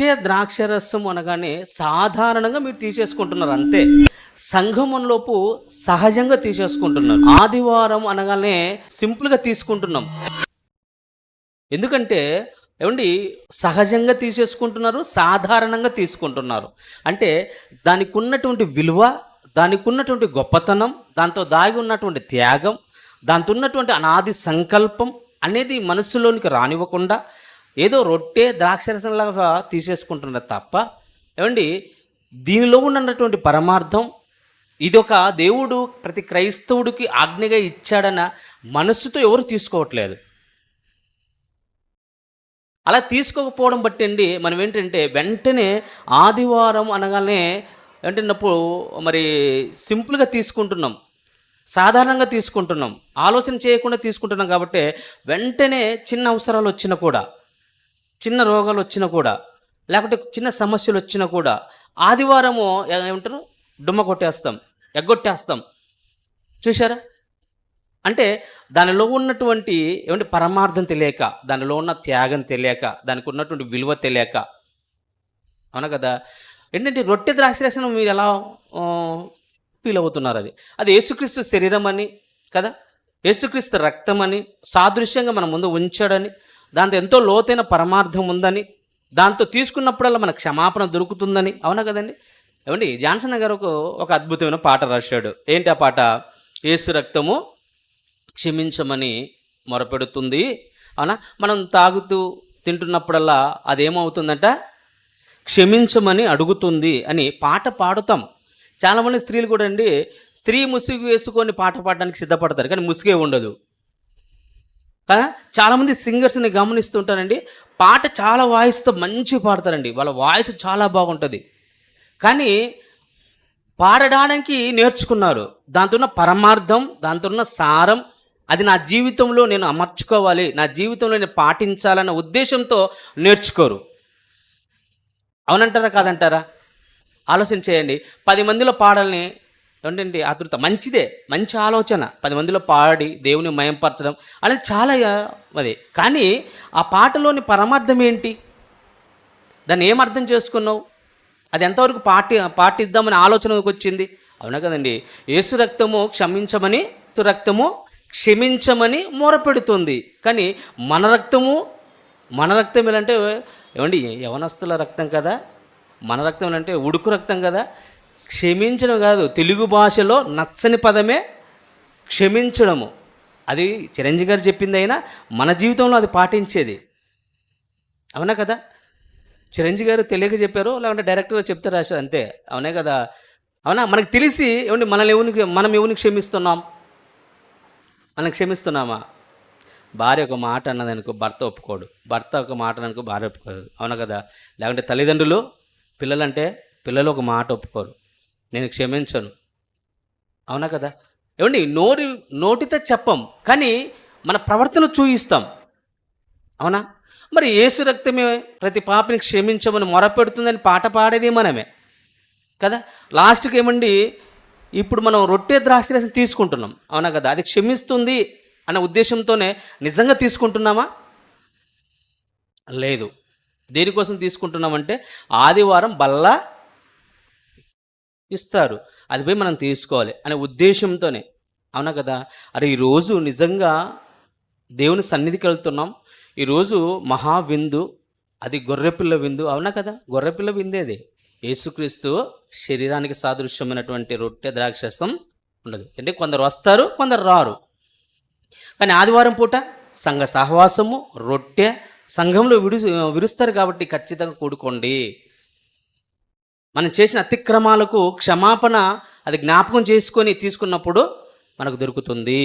ఒట్టే ద్రాక్షరసం అనగానే సాధారణంగా మీరు తీసేసుకుంటున్నారు అంతే. సంఘమంలోపు సహజంగా తీసేసుకుంటున్నారు. ఆదివారం అనగానే సింపుల్గా తీసుకుంటున్నాం. ఎందుకంటే ఏమండి సహజంగా తీసేసుకుంటున్నారు సాధారణంగా తీసుకుంటున్నారు. అంటే దానికి ఉన్నటువంటి విలువ దానికి ఉన్నటువంటి గొప్పతనం దాంతో దాగి ఉన్నటువంటి త్యాగం దాంతో ఉన్నటువంటి అనాది సంకల్పం అనేది మనసులోనికి రానివ్వకుండా ఏదో రొట్టె ద్రాక్షరసంలాగా తీసేసుకుంటున్నారు తప్ప ఏమండి దీనిలో ఉన్నటువంటి పరమార్థం ఇదొక దేవుడు ప్రతి క్రైస్తవుడికి ఆజ్ఞగా ఇచ్చాడన్న మనస్సుతో ఎవరు తీసుకోవట్లేదు. అలా తీసుకోకపోవడం బట్టి అండి మనం ఏంటంటే వెంటనే ఆదివారం అనగానే ఏంటన్నప్పుడు మరి సింపుల్గా తీసుకుంటున్నాం. సాధారణంగా తీసుకుంటున్నాం. ఆలోచన చేయకుండా తీసుకుంటున్నాం కాబట్టి వెంటనే చిన్న అవసరాలు వచ్చినా కూడా. చిన్న రోగాలు వచ్చినా కూడా లేకపోతే చిన్న సమస్యలు వచ్చినా కూడా ఆదివారము ఏమంటారు? డుమ్మ కొట్టేస్తాం ఎగ్గొట్టేస్తాం. చూశారా? అంటే దానిలో ఉన్నటువంటి ఏమంటే పరమార్థం తెలియక దానిలో ఉన్న త్యాగం తెలియక దానికి ఉన్నటువంటి విలువ తెలియక. అవునా కదా? ఏంటంటే రొట్టె ద్రాక్షరసనం మీరు ఎలా ఫీల్ అవుతున్నారు అది? అది యేసుక్రీస్తు శరీరం అని కదా? యేసుక్రీస్తు రక్తం అని సాదృశ్యంగా మన ముందు ఉంచాడని దాంతో ఎంతో లోతైన పరమార్థం ఉందని దాంతో తీసుకున్నప్పుడల్లా మన క్షమాపణ దొరుకుతుందని. అవునా కదండి? ఏమండి జాన్సన్ గారు ఒక ఒక అద్భుతమైన పాట రాశాడు. ఏంటి ఆ పాట? ఏసు రక్తము క్షమించమని మొరపెడుతుంది. అవునా? మనం తాగుతూ తింటున్నప్పుడల్లా అదేమవుతుందంట? క్షమించమని అడుగుతుంది అని పాట పాడుతాం. చాలామంది స్త్రీలు కూడా అండి స్త్రీ ముసుగు వేసుకొని పాట పాడడానికి సిద్ధపడతారు కానీ ముసుగే ఉండదు. కదా? చాలామంది సింగర్స్ని గమనిస్తుంటానండి పాట చాలా వాయిస్తో మంచి పాడతారండి. వాళ్ళ వాయిస్ చాలా బాగుంటుంది. కానీ పాడడానికి నేర్చుకున్నారు. దాంతో ఉన్న పరమార్థం దాంతో ఉన్న సారం అది నా జీవితంలో నేను అమర్చుకోవాలి నా జీవితంలో నేను పాటించాలన్న ఉద్దేశంతో నేర్చుకోరు. అవునంటారా కాదంటారా? ఆలోచన చేయండి పది మందిలో పాడాలని ఏంటంటే ఆతృత. మంచిదే. మంచి ఆలోచన. పది మందిలో పాడి దేవుని మయంపరచడం అనేది చాలా అది కానీ ఆ పాటలోని పరమార్థం ఏంటి? దాన్ని ఏం అర్థం చేసుకున్నావు? అది ఎంతవరకు పాటి పాటిద్దామని ఆలోచనకు వచ్చింది? అవునా కదండి. యేసు రక్తము క్షమించమని రక్తము క్షమించమని మూరపెడుతుంది. కానీ మన రక్తము మన రక్తం ఏంటంటే ఏమండి యవనస్తుల రక్తం కదా? మన రక్తం అంటే ఉడుకు రక్తం కదా? క్షమించడం కాదు తెలుగు భాషలో నచ్చని పదమే క్షమించడము. అది చిరంజీవి గారు చెప్పింది అయినా మన జీవితంలో అది పాటించేది. అవునా కదా? చిరంజీవి గారు తెలియక చెప్పారు లేకుంటే డైరెక్ట్గా చెప్తే రాశారు అంతే. అవునే కదా? అవునా? మనకు తెలిసి ఏమండి మనల్ని ఎవరికి మనం ఎవరిని క్షమిస్తున్నాం? మనం క్షమిస్తున్నామా? భార్య ఒక మాట అన్నది అనుకో భర్త ఒప్పుకోడు. భర్త ఒక మాట అనుకో భార్య ఒప్పుకోదు. అవునా కదా? లేకుంటే తల్లిదండ్రులు పిల్లలంటే పిల్లలు ఒక మాట ఒప్పుకోరు. నేను క్షమించను. అవునా కదా? ఏమండి నోరి నోటితో చెప్పం కానీ మన ప్రవర్తన చూయిస్తాం. అవునా? మరి ఏసు రక్తమే ప్రతి పాపని క్షమించమని మొరపెడుతుందని పాట పాడేది మనమే. కదా? లాస్ట్కి ఏమండి ఇప్పుడు మనం రొట్టె ద్రాక్షరసం తీసుకుంటున్నాం. అవునా కదా? అది క్షమిస్తుంది అన్న ఉద్దేశంతోనే నిజంగా తీసుకుంటున్నామా? లేదు. దేనికోసం తీసుకుంటున్నామంటే ఆదివారం బల్ల ఇస్తారు. అది పోయి మనం తీసుకోవాలి అనే ఉద్దేశంతోనే. అవునా కదా? అరే ఈరోజు నిజంగా దేవుని సన్నిధికి వెళ్తున్నాం. ఈరోజు మహా విందు అది గొర్రెపిల్ల విందు. అవునా కదా? గొర్రెపిల్ల విందే అది. యేసుక్రీస్తు శరీరానికి సాదృశ్యమైనటువంటి రొట్టె ద్రాక్షసం ఉండదు. అంటే కొందరు వస్తారు కొందరు రారు. కానీ ఆదివారం పూట సంఘ సహవాసము రొట్టె సంఘంలో విడు విరుస్తారు కాబట్టి ఖచ్చితంగా కూడుకోండి. మనం చేసిన అతిక్రమాలకు క్షమాపణ అది జ్ఞాపకం చేసుకొని తీసుకున్నప్పుడు మనకు దొరుకుతుంది.